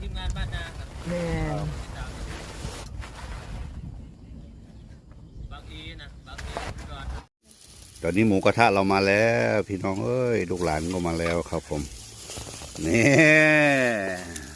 ทีมงานบ้านนาครับแนี่อตอนนี้หมูกระทะเรามาแล้ว พี่น้องเอ้ยลูกหลานก็มาแล้วครับผมเนี่ย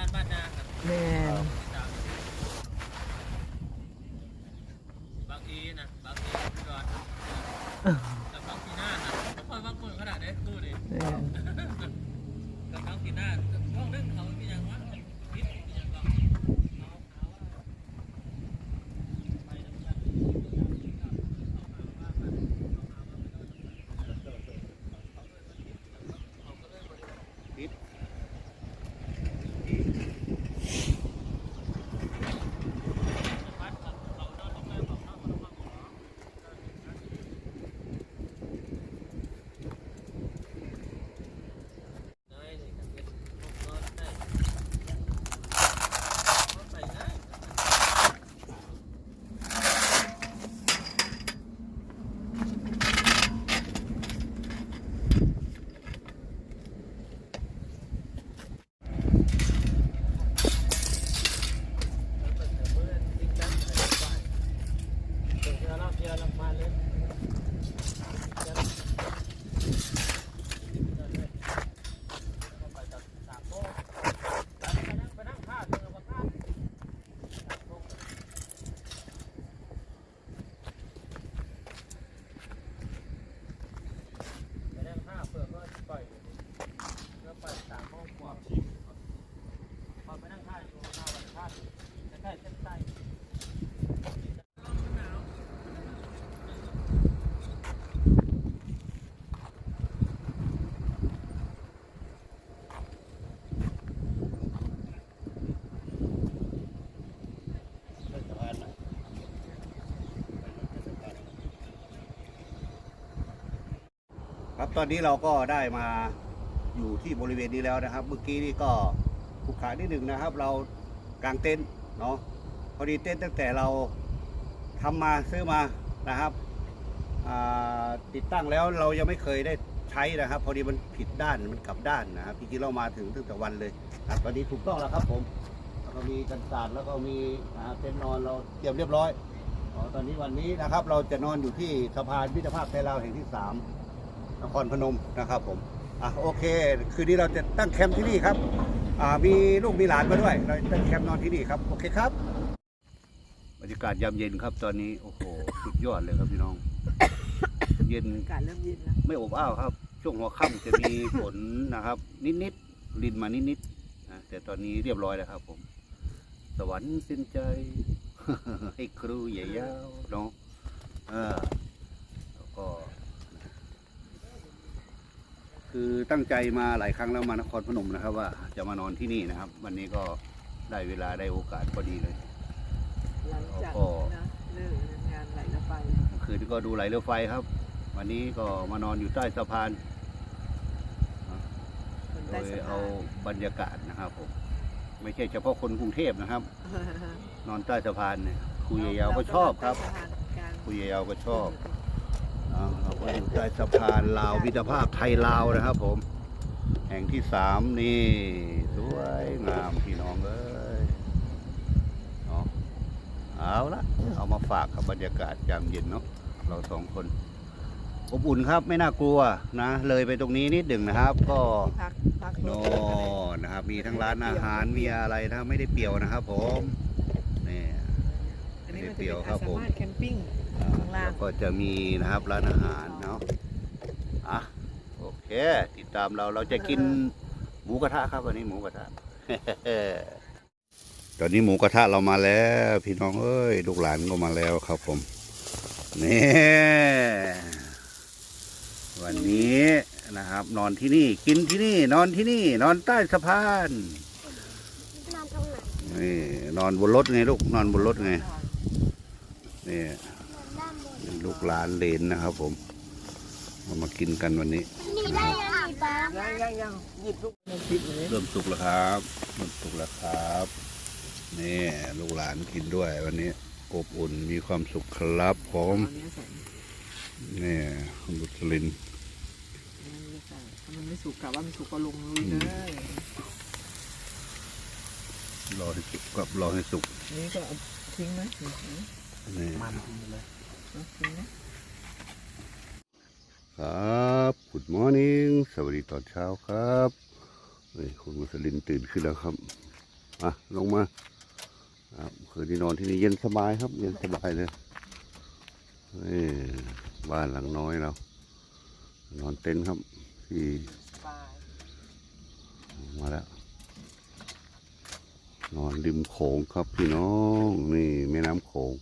านบ้านนาครับแม่ ตอนนี้เราก็ได้มาอยู่ที่บริเวณนี้แล้วนะครับ เมื่อกี้นี่ก็ขุกขานิดหนึ่งนะครับ เรากางเต็นท์เนาะพอดีเต็นท์ตั้งแต่เราทำมาซื้อมานะครับติดตั้งแล้วเรายังไม่เคยได้ใช้นะครับ พอดีมันผิดด้านมันกลับด้านนะครับจริงๆเรามาถึงตั้งแต่วันเลยครับตอนนี้ถูกต้องแล้วครับผมแล้วก็มีกันศาสตร์แล้วก็มีเต็นท์นอนเราเตรียมเรียบร้อยอตอนนี้วันนี้นะครับ เราจะนอนอยู่ที่สะพานมิตรภาพไทยลาวแห่งที่สาม นครพนมนะครับผมอะโอเค คืนนี้เราจะตั้งแคมป์ที่นี่ครับอ่ามีลูกมีหลานมาด้วย เราตั้งแคมป์นอนที่นี่ครับ โอเคครับบรรยากาศยามเย็นครับตอนนี้โอ้โหสุดยอดเลยครับพี่น้อง เย็นอากาศเริ่มเย็นแล้วไม่อบอ้าวครับ ช่วงหัวค่ำจะมีฝนนะครับ นิดๆรินมานิดๆนะแต่ตอนนี้เรียบร้อยแล้วครับผม สวรรค์สิ้นใจ ให้ครูใหญ่ยาวเนาะเออแล้วก็ คือตั้งใจมาหลายครั้งแล้วมานครพนมนะครับ ว่าจะมานอนที่นี่นะครับ วันนี้ก็ได้เวลาได้โอกาสพอดีเลย หลังจากก็นะเลิกงานไหลละไปเมื่อคืนก็ดูไหลเรือไฟครับ วันนี้ก็มานอนอยู่ใต้สะพานคนโดใต้ยสะพาเอานบรรยากาศนะครับผมไม่ใช่เฉพาะคนกรุงเทพนะครับ นอนใต้สะพานเนี่ยครูยาวๆก็ชอบครับเาก็นอนใต้สะพานกลางครูยาวๆก็ชอบอ่า เราอยู่ใต้สะพานลาวมิตรภาพไทยลาวนะครับ ผม แห่งที่สามนี่สวยงามพี่น้องเอ้ยเนาะเอาละเอามาฝากกับบรรยากาศยามเย็นเนาะเราสองคนอบอุ่นครับไม่น่ากลัวนะ เลยไปตรงนี้นิดหนึ่งนะครับ ก็โน่นนะครับ มีทั้งร้านอาหารมีอะไรนะครับไม่ได้เปรียวนะครับ ผมนี่อันนี้มันจะเปรียวครับผมสามารถแคมปิ้ง ข้างล่าง แล้วก็จะมีนะครับร้านอาหารเนาะอะโอเค ติดตามเราเราจะกินหมูกระทะครับวันนี้หมูกระทะ ตอนนี้หมูกระทะเรามาแล้ว พี่น้องเอ้ยลูกหลานก็มาแล้วครับผมนี่วันนี้นะครับ นอนที่นี่กินที่นี่ นอนที่นี่ นอนใต้สะพานนอนตรงไหนนี่นอนบนรถไงลูกนอนบนรถไงนี่นอนด้านบน ลูกหลานเหลนนะครับ ผมเอามากินกันวันนี้นี่ได้ยังอีป้ายังยังยังหยิบลูกในคลิปเลยเริ่มสุกแล้วครับเริ่มสุกแล้วครับนี่ลูกหลานกินด้วยวันนี้อบอุ่นมีความสุขครับผมอันนี้ใส่นี่บุตรินอันนี้ใส่ถ้ามันไม่สุกกะว่ามันสุกก็ลงลุยเลยรอให้สุกกับรอให้สุกอันนี้ก็เอาทิ้งไหมอืมนี่เครับ Good morning สวัสดีตอนเช้าครับนี่คุณมุสลินตื่นขึ้นแล้วครับอะลงมาครับคืนที่นอนที่นี่เย็นสบายครับ เย็นสบายเลยนี่บ้านหลังน้อยเรา นอนเต็นท์ครับ ที่มาแล้ว นอนริมโขงครับพี่น้อง นี่แม่น้ำโขง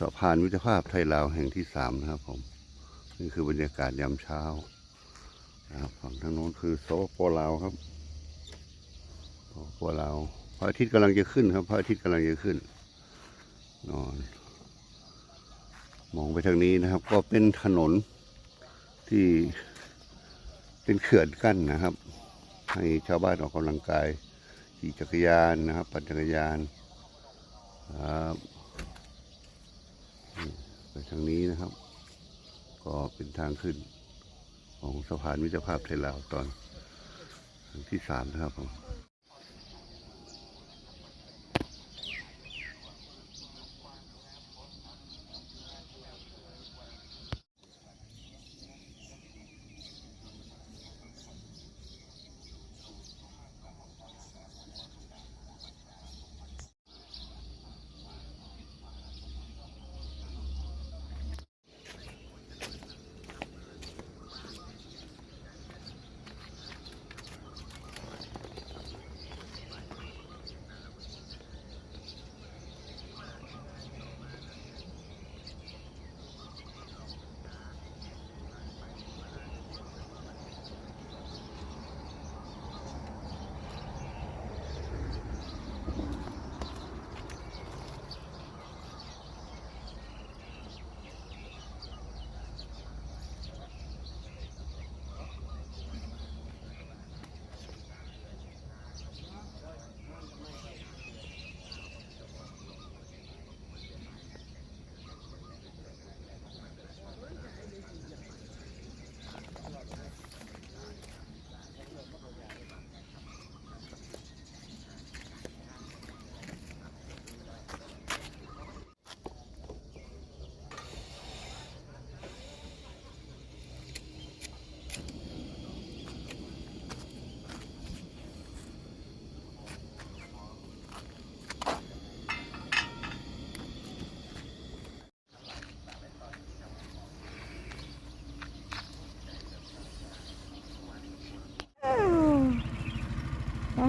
สะพานมิตรภาพไทยลาวแห่งที่สามนะครับผม นี่คือบรรยากาศยามเช้านะครับฝั่งทางโน้นคือโซโปลาวครับโซโปลาวพระอาทิตย์กำลังจะขึ้นครับพระอาทิตย์กำลังจะขึ้นนอน มองไปทางนี้นะครับ ก็เป็นถนนที่เป็นเขื่อนกั้นนะครับ ให้ชาวบ้านออกกำลังกายขี่จักรยานนะครับ ปั่นจักรยานครับ ไปทางนี้นะครับ ก็เป็นทางขึ้น ของสะพานมิตรภาพไทยลาวตอนที่สามนะครับผม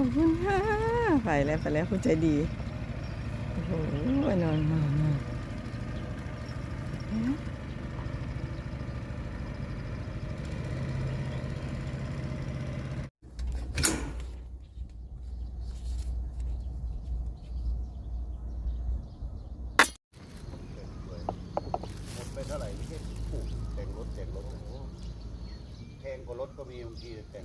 อบคุณค่ะไปแล้วไปแล้วคุณใจดี โอ้โหนอนนอนนอนหมดไปเท่าไหร่ไม่ใช่ปลูกแต่งรถแต่งรถโอ้โหแพงกว่ารถก็มีบางทีแต่ง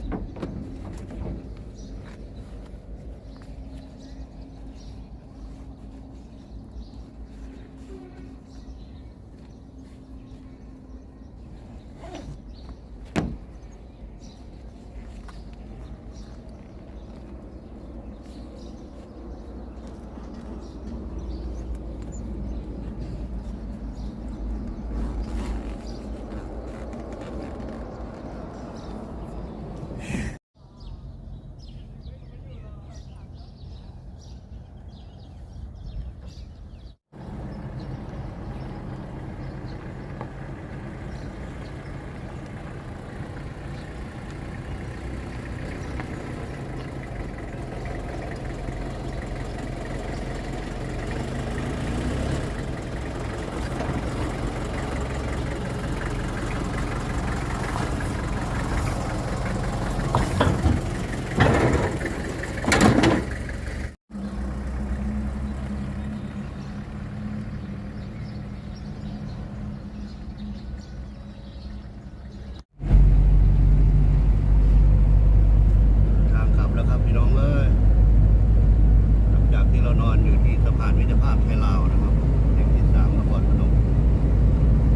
านมิตรภาพไทยลาวนะครับแห่งที่สามนครพนม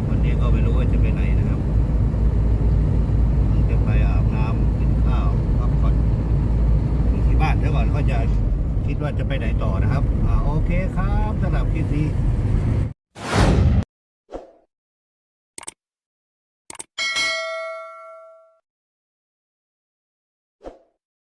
วันนี้ก็ไม่รู้ว่าจะไปไหนนะครับคงจะไปอาบน้ำกินข้าวพักผ่อนอยู่ที่บ้านเท่าก่อนก็จะคิดว่าจะไปไหน